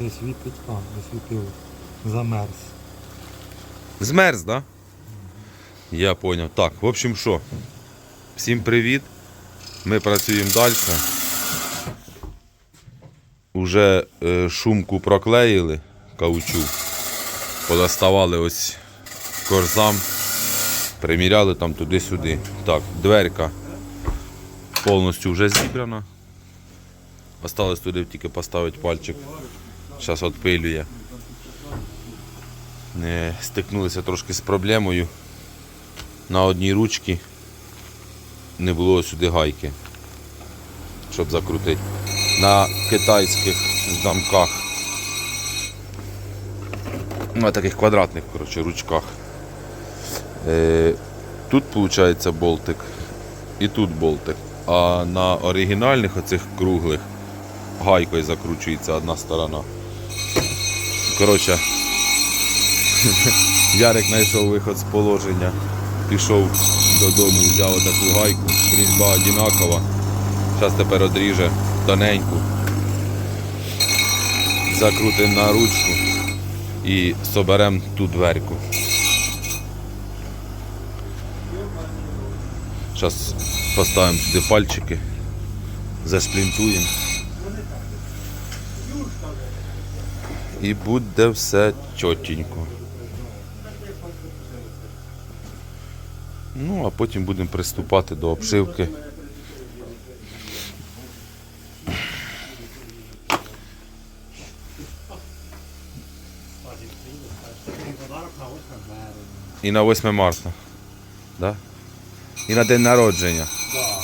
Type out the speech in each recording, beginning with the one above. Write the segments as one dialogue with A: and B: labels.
A: Це світить, а, засвітило. Замерз.
B: Змерз, да? Я поняв. Так, в общем, що? Всім привіт. Ми працюємо далі. Уже е, шумку проклеїли, каучук. Подоставали ось корзам, приміряли там туди-сюди. Так, дверка повністю вже зібрана. Осталось туди тільки поставити пальчик. Зараз відпилює. Е, Стикнулися трошки з проблемою. На одній ручці не було сюди гайки, щоб закрутити. На китайських замках. На таких квадратних коротше, ручках. Е, тут виходить болтик і тут болтик. А на оригінальних оцих круглих гайкою закручується одна сторона. Коротше, Ярик знайшов виход з положення, пішов додому, взяв таку гайку, різьба одинакова. Зараз тепер одріже тоненьку. Закрутимо на ручку і соберемо ту дверку. Зараз поставимо сюди пальчики, зашплінтуємо. І буде все чотенько. Ну, а потім будемо приступати до обшивки. І на 8 марта. Да? І на день народження.
A: Да.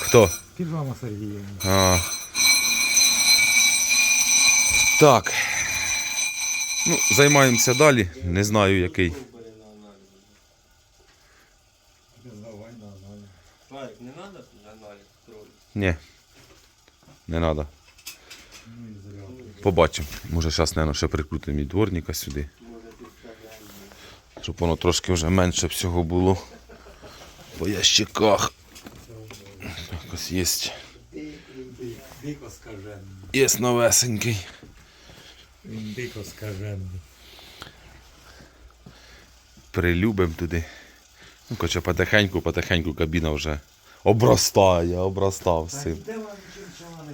B: Хто?
A: Піджама Сергіївна.
B: Так. Ну, займаємося далі. Не знаю який.
C: Марик, не?
B: Ні. Не треба. Побачимо. Може зараз, мабуть, ще прикрутимо і дворника сюди. Щоб воно трошки вже менше всього було. По ящиках. Так, ось є. Є новесенький.
A: Він дико скажений.
B: Прилюбим туди. Ну, хоча потихеньку, потихеньку кабіна вже обростає, обростав всім.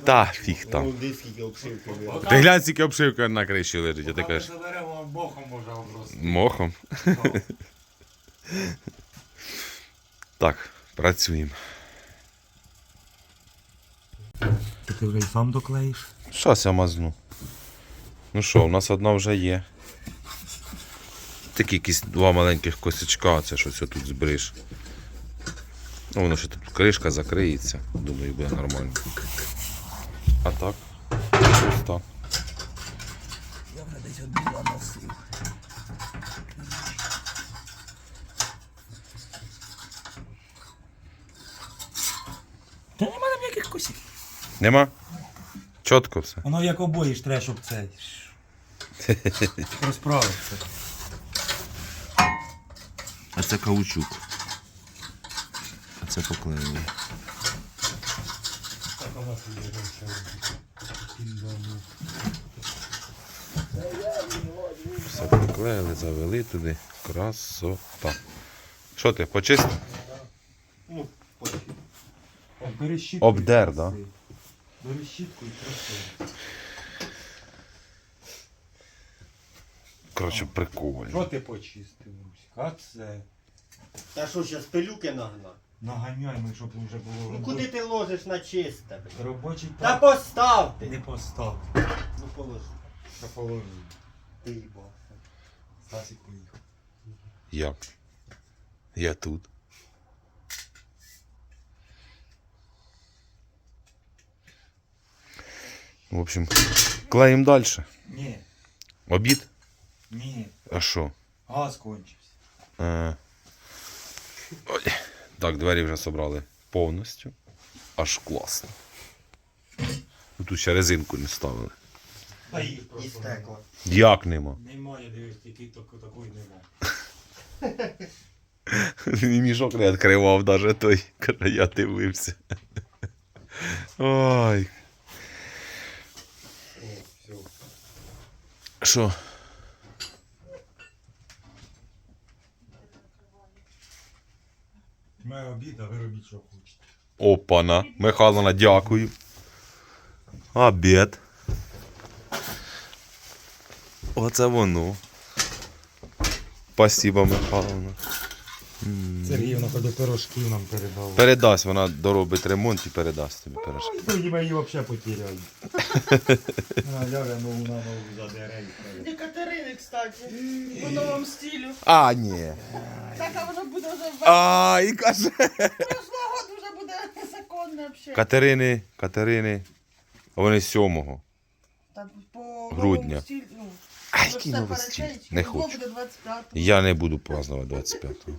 B: Та фіг там.
C: Ну.
B: Ти глянь, скільки обшивка на криші лежить, а ти кажеш.
A: заберемо боком може обрости.
B: Мохом. Так, працюємо.
A: Ти, ти вже й сам доклеїш?
B: Щас я мазну. Ну що, у нас одна вже є. Такі якісь два маленьких косячка, це щось тут збереш. Ну, воно ще тут кришка закриється. Думаю, буде нормально. А так? Ось так.
A: Я вже десь один заносив. Та нема там ніяких косів.
B: Нема? Чітко все.
A: Воно як обої ж треба, щоб це розправився.
B: А це каучук. А це поклеєно.
A: Так у нас є
B: Все поклеїли, завели туди. Красота. Що ти, почистив?
C: Ну.
B: Обдер,
A: і
B: да?
A: краси. І краси.
B: Коротше, прикольно.
A: Що ти почистив, Руська? А це
C: Та що, зараз пилюки нагнати?
A: наганяй ми, щоб вже було
C: Ну куди ти ложиш на чисте? блін?
A: робочий
C: Та
A: так
C: постав
A: не
C: ти.
A: постав.
C: Ну положи.
A: Та положи.
C: Ти їбав.
A: Стасик поїхав.
B: Я. Я тут. В общем, клеїмо далі.
A: Ні,
B: Обід?
A: Ні,
B: А що?
A: газ кончився.
B: Е, Ой. Так, двері вже собрали повністю. Аж класно. Ну, Тут ще резинку не ставили.
A: Та їх
C: І
A: просто
C: стекло.
B: Як нема?
A: Немає, дивись, тільки тако- такої нема.
B: Він мішок не відкривав навіть той, каже, я дивився. Ой. Що?
A: Ми обід, а ви робіть, що хочете.
B: Опана. Михайловна, дякую. Обід. Оце воно. Спасибо, Михайловна.
A: Сергіївна хоч до пирожків нам передала.
B: Передасть, вона доробить ремонт і передасть тобі пирожки.
A: Ой, Тоді ми її взагалі потеряли. Вона ляже ногу на ногу
D: Катерини, кстати, по новому стилю.
B: А, ні.
D: Так, а воно буде вже в
B: А, і каже.
D: прошлого году вже буде законно взагалі.
B: Катерини, Катерини. А вони з сьомого.
D: Так, по
B: Грудня.
D: новому стилю, ну,
B: Ай,
D: ну,
B: який
D: все
B: новий стиль? Не
D: Різдво
B: хочу.
D: буде 25
B: Я не буду празднувати 25-го.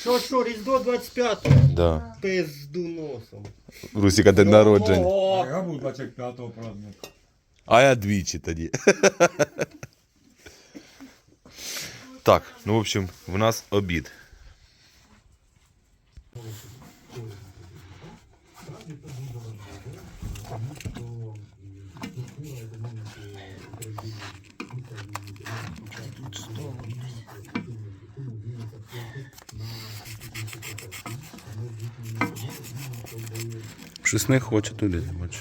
C: Що, що, Різдво 25
B: Да.
C: Пизду носом.
B: Русіка день народження.
A: А я був 25-го праздника.
B: А я двічі тоді. Так, ну в общем, в нас обід. Щось не хоче туди, не хоче.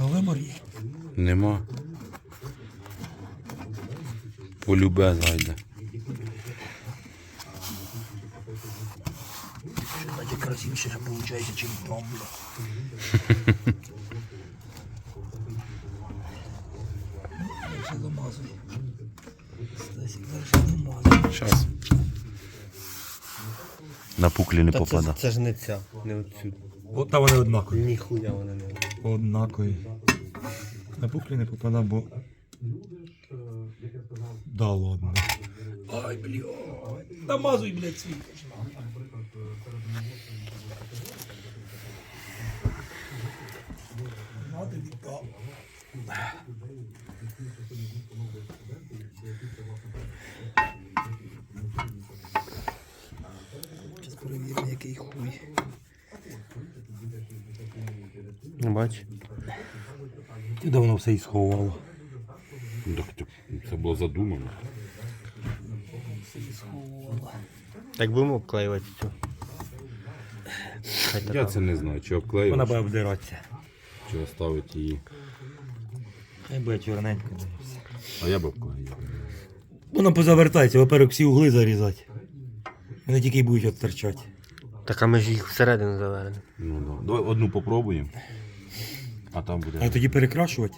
E: Але морі.
B: Нема. Полюбе зайде.
E: Знаєте, красивіше виходить. Замазуй. Стасик, дальше замазуй.
B: Щас. На пуклі не
C: Та це,
B: попада.
C: це ж не ця, не отсюди.
A: От та вони однакові.
C: Ніхуя вона не.
A: Однакові. На пуклі не попадав, бо. Да ладно.
E: Ай, бля. Намазуй, блядь, свій. Надо віддав. Зараз перевіримо, який хуй.
B: Бач.
A: Ти давно все і сховала.
B: Це було задумано.
C: Так будемо обклеювати цю. Хай
B: Я це не знаю, чи
A: Вона
B: обклеювати,
A: буде обдиратися.
B: чи оставити її.
A: Хай буде чорненько.
B: А я б обклеїв.
A: Вона позавертається, во-первых, всі угли зарізати. Вони тільки й будуть отторчати.
C: Так а ми ж їх всередину завернемо.
B: Ну, да. Давай одну попробуємо. А там буде.
A: А тоді перекрашувати,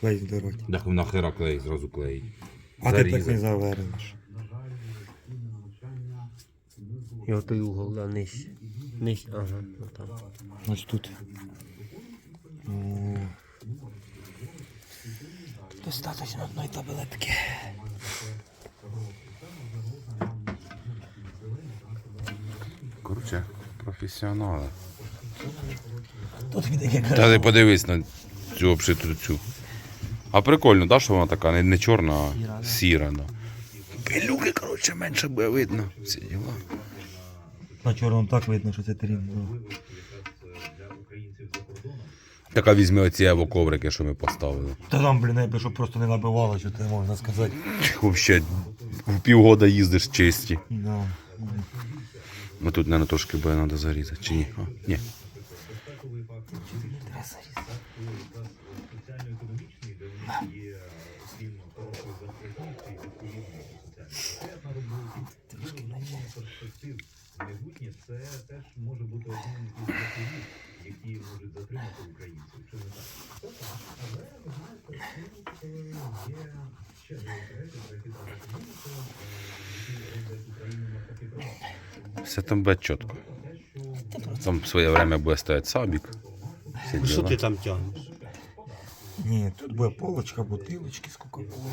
A: клей здороть.
B: Так нахера клей, зразу клеїть.
A: А ти так не завернеш.
C: І отой угол, да, нижче. Нижче, ага, отам.
A: Ось тут. О,
E: Достаточно одної таблетки.
B: Короче, професіонали.
E: Тут
B: Та ти подивись на цю обшиту цю. А прикольно, да, що вона така, не, не чорна, а сіра, да. Пилюки, коротше, менше буде видно. Всі діла.
A: На чорному так видно, що це трім.
B: Така візьми оці евоковрики, що ми поставили.
A: Та там, блін, якби щоб просто не набивало, що це можна сказати.
B: Взагалі, в півгода їздиш чисті.
A: Да.
B: Ну тут, мабуть, трошки буде треба зарізати, чи ні? А, ні.
F: Майбутнє це теж може бути одним із мотивів, які можуть затримати українців. Чи не так? Але ви знаєте, е, є ще два речі, про які треба подумати, е, які роблять Україну навпаки привабливою.
B: Все там буде чітко. Там в своє время буде стояти сабік. Всі
C: Що ти там тягнеш?
A: Ні, тут буде полочка, бутилочки з кока-коли.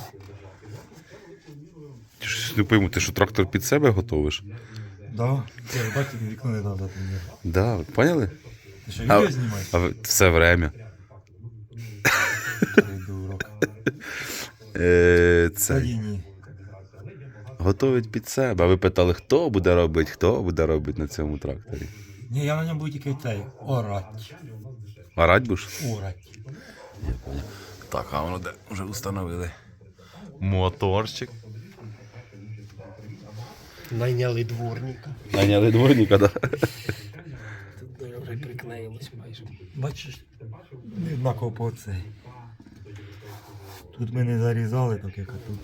B: Ти щось не пойму, ти що трактор під себе готовиш?
A: Да. Це, бачите, вікно не треба мені.
B: Да, ви поняли?
A: Ти що,
B: А,
A: відео знімаєш?
B: а ви- все время. Е, це,
A: ні.
B: готовить під себе. А ви питали, хто буде робити, хто буде робити на цьому тракторі?
A: Ні, я на ньому буду тільки цей. Орать.
B: Орать будеш?
A: Орать.
B: Так, а воно де вже встановили. Моторчик.
C: Найняли дворника.
B: Наняли дворника, да?
C: Тут вже приклеїлось майже.
A: Бачиш, не однаково по цей. Тут ми не зарізали, так як тут.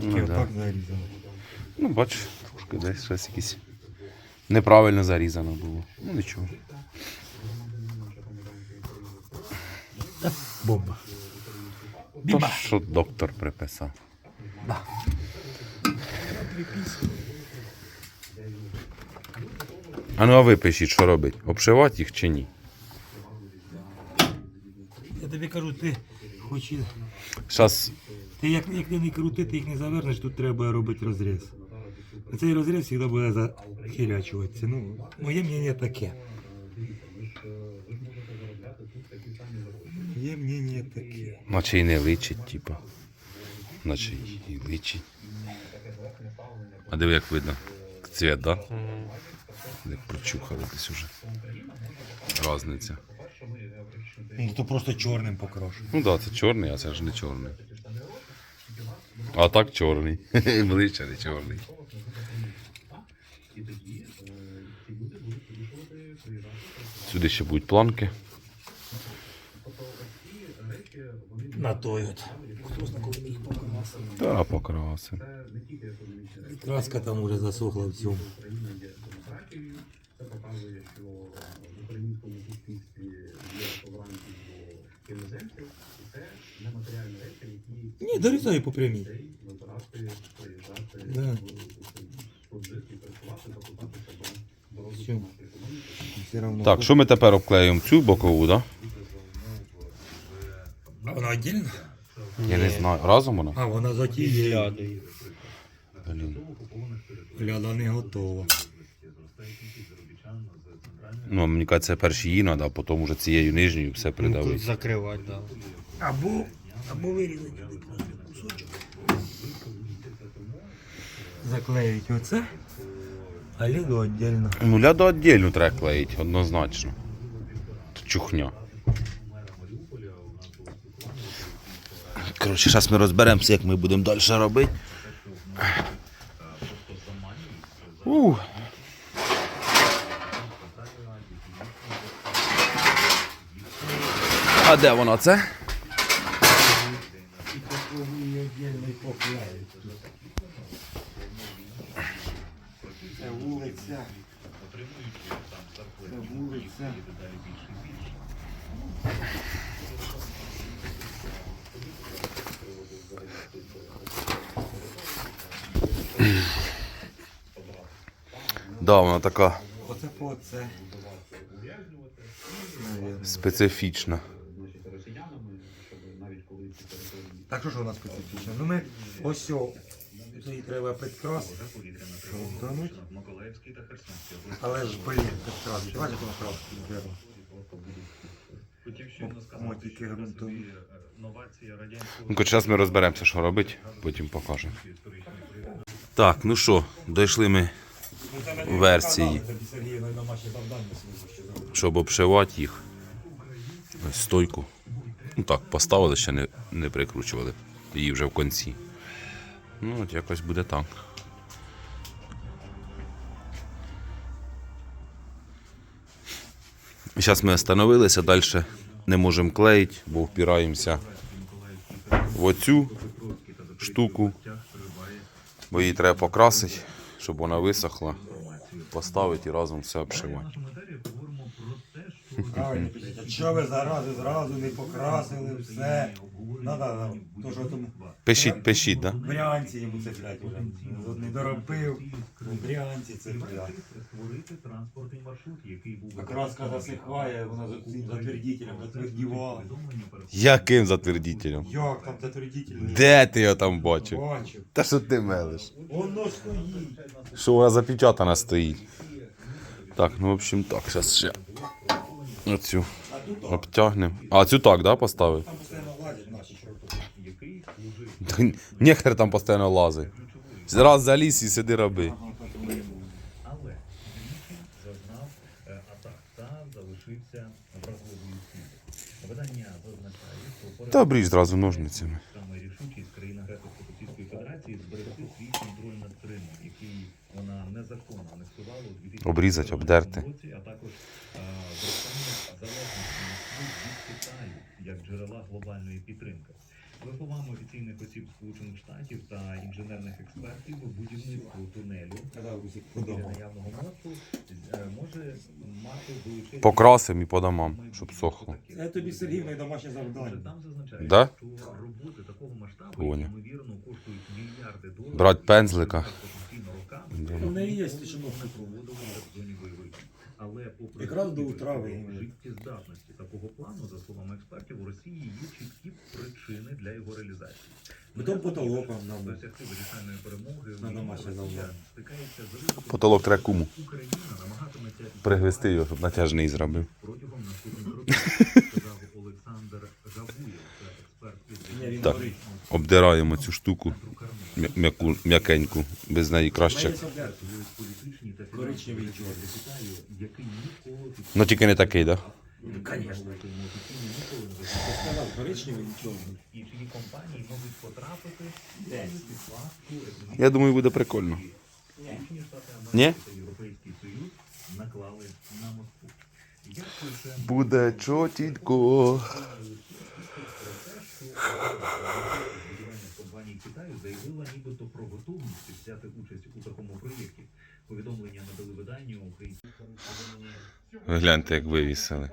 A: Тільки
B: Ну, да.
A: отак зарізали.
B: ну бач, трошки десь щось якесь неправильно зарізано було. Ну нічого.
A: Бомба.
B: То, що доктор приписав. А ну а ви пишіть, що робить? Обшивати їх чи ні?
A: Я тобі кажу, ти хоч і...
B: Зараз
A: Ти як, як не крути, ти їх не завернеш, тут треба робити розріз. Цей розріз завжди буде захирячуватися. Ну, моє мнення таке. Моє мнення таке.
B: Наче і не личить, типа. Наче і личить. А диви, як видно. Цвет, да? Як прочухали десь уже. Разниця.
A: Ну, то просто чорним покрашено.
B: Ну так, да, це чорний, а це ж не чорний. А так чорний. Ближче не чорний. Сюди ще будуть планки.
A: На той от. Знає, коли ми їх покрасили.
B: Та покраси.
A: Краска там уже засохла в цьому.
F: Це показує, що в українському суспільстві є толерантність до іноземців, і це нематеріальні речі, які
A: Ні, дорізаю по прямій.
F: вибирати, приїжджати
A: Да.
F: тут жити, працювати, докупатися до розвитку
A: Всьо.
F: нашої економіки.
A: Все равно.
B: Так, що ми тепер обклеїмо цю бокову, так?
A: А вона віддільна?
B: Я не знаю. Разом вона?
A: А, вона за тією.
C: Глядаю.
B: Блін.
A: Гляда не готова.
B: Ну, мені кажеться, це перші її треба, а потім уже цією нижньою все
C: Ну, тут
B: придавити.
C: закривати, да.
A: Або, або вирізати кусочок. Заклеїть оце. А ліду віддільно.
B: Ну, ляду віддільно треба клеїти, однозначно. Це чухня. Коротше, зараз ми розберемося, як ми будемо далі робити. Ух. А де воно це?
A: Це вулиця. Це вулиця.
B: Да, вона така
A: Оце по це.
B: специфічна.
A: Так що ж у нас специфічно? Ну ми ось цього. Її треба підкрасити. Втонуть. Але ж, блін, підкрасити. Бачиш, воно краски дерево. Мотики грунтові.
B: Ну, коротше, зараз ми розберемося, що робити, потім покажемо. Так, ну що, дійшли ми версії, щоб обшивати їх. Стойку. Ну так, поставили, ще не, не прикручували. Її вже в кінці. Ну, от якось буде так. Зараз ми остановилися, далі не можемо клеїти, бо впираємося в оцю штуку, бо її треба покрасити, щоб вона висохла, поставити і разом все обшивати.
A: Правильно Що ви зарази зразу не покрасили все? Надо нам. То що тому
B: Пишіть, пишіть, да?
A: брянці йому цеплять вже. Не доробив. Брянці цеплять.
F: Створити транспортний маршрут, який був
A: А краска засихає, вона за цим затвердителем затвердівала.
B: Яким затвердителем?
A: Як там затвердитель?
B: Де ти його там бачив?
A: Бачив.
B: Та що ти мелиш?
A: Воно стоїть.
B: Що вона запечатана стоїть. Так, ну в общем так, зараз ще оцю обтягнемо. А цю так, да, поставив?
A: Там постійно лазять наші чорти.
B: Та Нехер там постійно лазить. Раз заліз і сиди роби.
F: але зазнав атак та залишився вразливим. Видання зазначає, що
B: обріж зразу ножницями.
F: саме рішучість країн агресорської Російської Федерації зберегти свій контроль над Кримом, який вона незаконно анексувала у 2014
B: Обрізать, обдерти.
F: році, а також зростання залежності від Китаю як джерела глобальної підтримки. За словами офіційних осіб Сполучених Штатів та інженерних експертів, будівництво тунелю біля наявного мосту е, може мати величезні
B: Покрасим і по домам, щоб сохло.
A: Це тобі Сергій домашнє завдання.
F: там зазначається,
B: Да?
F: що роботи такого масштабу, ймовірно, коштують мільярди доларів.
B: Брать пензлика.
A: неї є
F: вони
A: тишиновка
F: проводили в зоні. Але попри
A: Якраз до
F: життєздатності такого плану, за словами експертів, у Росії є чіткі причини для його реалізації.
A: Потім потолоком нам.
F: Досягти вирішальної перемоги
A: На
F: війні
A: домашнє
F: стикається з ризиком,
B: Потолок треба куму.
F: Україна намагатиметься
B: Пригвести його, щоб натяжний зробив.
F: протягом наступних років, сказав Олександр Гавуєв, це експерт із
A: Ні, він
B: Так.
A: горить.
B: Обдираємо цю штуку м'яку, м'якеньку. Без неї краще.
A: Коричневий чорний.
F: для Китаю, який ніколи
B: Ну тільки не такий, так?
A: Конечно.
F: офіційно ніколи не
A: Я сказав, коричневий і чорний.
F: і компанії можуть потрапити
A: Де?
F: під
B: Да? Я думаю, буде прикольно.
F: Сполучені Штати
B: Ні?
F: Америки та Європейський Союз наклали на Москву. Як лише
B: Буде чотітко.
F: Будівельних компаній Китаю заявила нібито про готовність взяти участь. Повідомлення надали виданню українського.
B: Гляньте, як вивісили.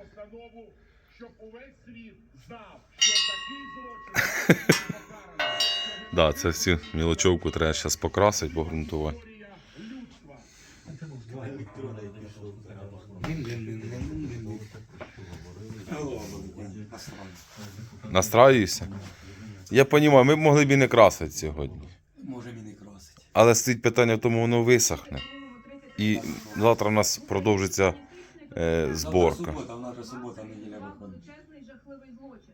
G: щоб увесь світ знав, що такий злочин
B: це всю мілочовку треба зараз покрасити, погрунтувати. Настраюєшся? Я розумію, ми б могли б і не красити сьогодні.
E: Може він і красить.
B: Але стоїть питання в тому, воно висохне. І завтра у нас продовжиться е, зборка.
E: Субота, вона вже субота, неділя виходить.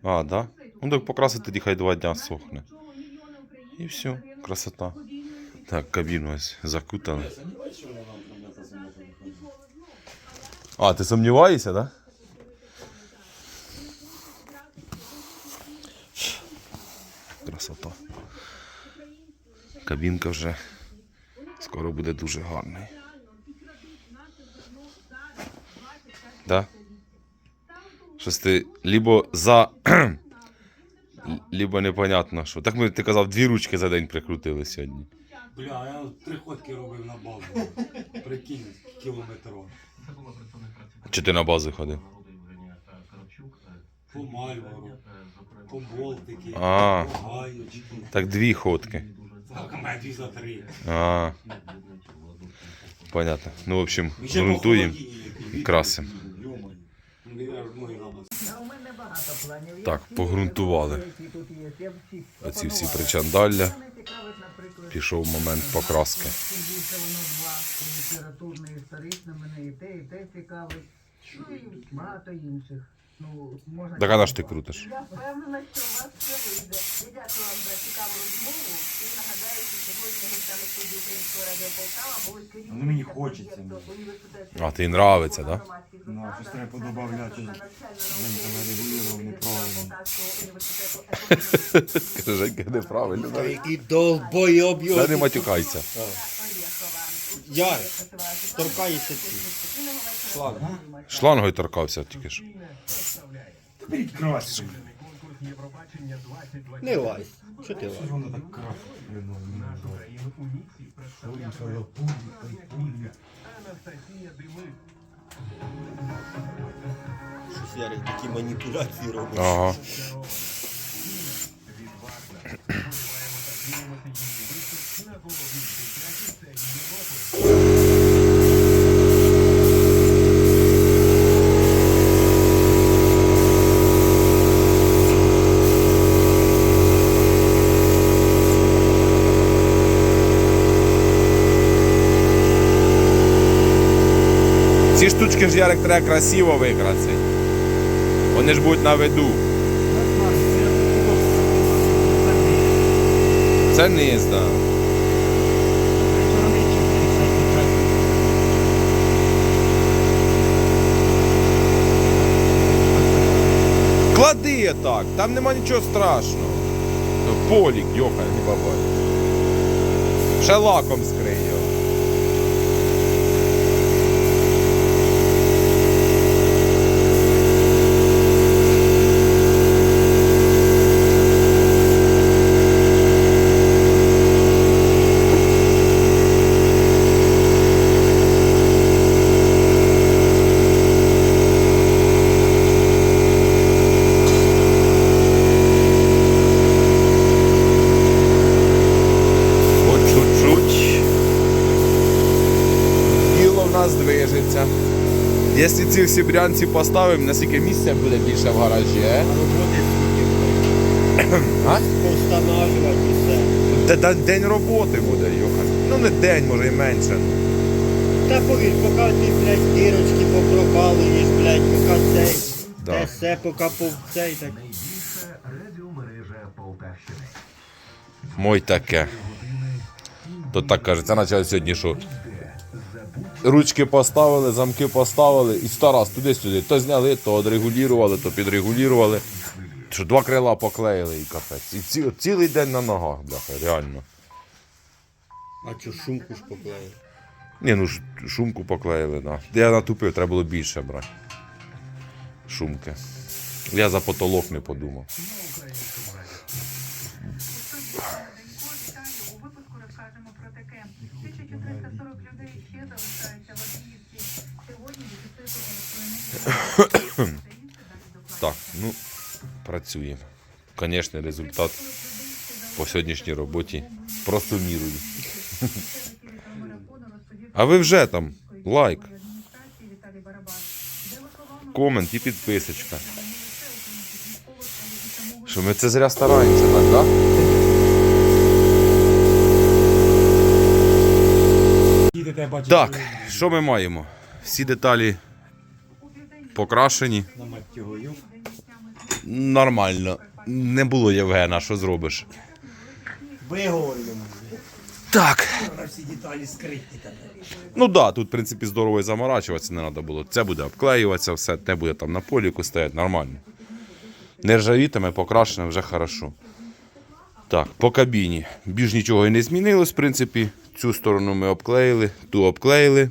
B: А, да? Ну так покрасити тоді хай два дня сохне. І все, красота. Так, кабіну ось закутали. А, ти сумніваєшся? Да? Красота. Кабінка вже скоро буде дуже гарною. Да? Щось ти либо за. Либо непонятно що. Так ми ти казав, дві ручки за день прикрутили сьогодні.
A: Бля, я три ходки робив на базу. Прикинь, кілометро.
B: Чи ти на базу ходив?
A: По Мальвору, по Болтики,
B: А.
A: по Гаючки.
B: Так дві ходки.
A: Так, а мене дві за три.
B: А. Понятно. Ну, в общем, грунтуємо і красимо.
A: Йомай. Ну, я ж ноги ламав.
B: Так, погрунтували. Оці всі причандалля. Пішов момент покраски.
H: Літературне, історичне, мене і те, і те цікавить. Ну і багато інших. Ну, можна
B: Так а на що ти крутиш?
H: Я впевнена, що у вас все вийде. Я дякую вам за цікаву розмову і нагадаю, що сьогодні гостями студії Українського радіо Полтава були керівниця
A: Ну, мені хочеться,
H: проєкту університету
B: А, тобі нравиться, да?
A: Ну, щось треба подобавляти. Він там регулював неправильно.
B: Каже, Женька, неправильно.
C: І долбойоб
B: Та не матюкайся.
C: Ярик, торкаєшся ці. Шланг.
B: Шлангою торкався тільки що.
A: Беріть краску.
C: Не лай. Що ти лай?
A: Воно так красно.
C: Щось Ярик такі маніпуляції робить.
B: Ага. Ці штучки ж Ярик треба красиво викрасити. Вони ж будуть на виду. Це низ, да. Клади так, там нема нічого страшного. Ну, Полік, йохай, не бабай. Ще лаком його. От чуть-чуть. Діло в нас движеться. Якщо ці всі брянці поставимо, наскільки місця буде більше в гаражі, е? А? Та, та день роботи буде, Йохан. Ну не день, може і менше.
C: Та повір, поки ти, блядь, дірочки попропалуєш, блядь, поки цей.
B: Да.
C: Те все, поки пов цей, так.
B: Мой таке. То так кажеться, наче сьогодні що. Ручки поставили, замки поставили і сто раз туди-сюди. То зняли, то відрегулювали, то підрегулювали. Що два крила поклеїли і капець. І ці, цілий день на ногах, бляха, реально.
C: А цю шумку ж поклеїв.
B: Ні, ну ш- шумку поклеїли, да. Я натупив, треба було більше брати. Шумки. Я за потолок не подумав.
I: У випуску розкажемо про таке. 1340 людей ще залишаються в Авдіївці. Сьогодні відсипали
B: Так, ну, працюємо. Звісно, результат по сьогоднішній роботі просто мірую. А ви вже там лайк, комент і підписочка. Що ми це зря стараємося, так, так? Так, що ми маємо? Всі деталі покрашені. Нормально. Не було Євгена, що зробиш?
C: Виговорюємо.
B: Так.
A: Всі деталі скриті.
B: Ну так, да, тут, в принципі, здорово і заморачуватися не треба було. Це буде обклеюватися, все, те буде там на поліку стояти, нормально. Не ржавітиме, покрашене вже хорошо. Так, по кабіні. Більш нічого і не змінилось, в принципі. Цю сторону ми обклеїли, ту обклеїли.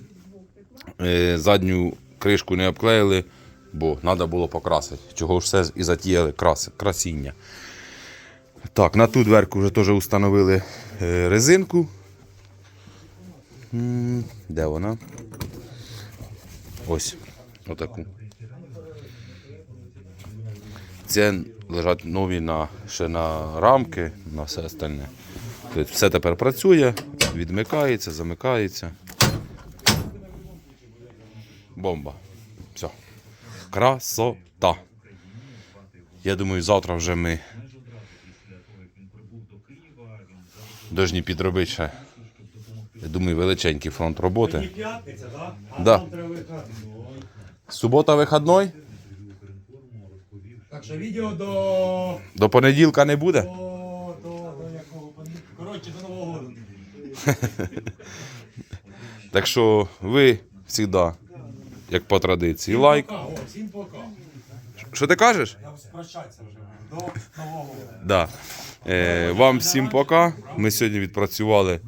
B: Е, задню кришку не обклеїли, бо треба було покрасити. Чого ж все і затіяли краси, красіння. Так, на ту дверку вже теж установили е, резинку. Де вона? Ось. Отаку. Це лежать нові на, ще на рамки, на все остальне. Тобто все тепер працює, відмикається, замикається. Бомба. Все. Красота. Я думаю, завтра вже ми Должні підробити ще. Я думаю, величенький фронт роботи. Да. Субота вихідний?
A: Так що відео до...
B: До понеділка не буде?
A: До, до, до якого понеділка? Коротше, до Нового року.
B: Так що ви завжди, як по традиції, лайк.
A: Всім пока.
B: Що ти кажеш?
A: Прощатися вже. До Нового.
B: Да. Е, вам всім пока. Ми сьогодні відпрацювали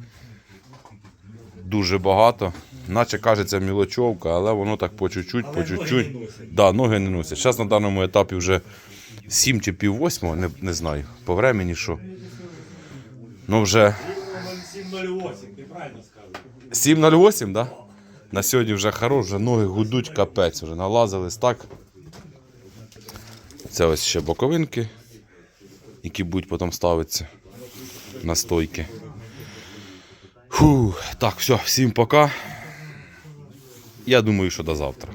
B: дуже багато. Наче кажеться мілочовка, але воно так по чуть-чуть, по чуть-чуть. Да, ноги не носять. Зараз на даному етапі вже 7 чи пів восьмого, не, не знаю, по времені що. Ну вже
A: 7.08, ти правильно сказав.
B: 7.08, да? На сьогодні вже хорош, вже ноги гудуть капець, вже налазились так. Це ось ще боковинки, які будуть потім ставитися на стойки. Фу, так, все, всім пока. Я думаю, що до завтра.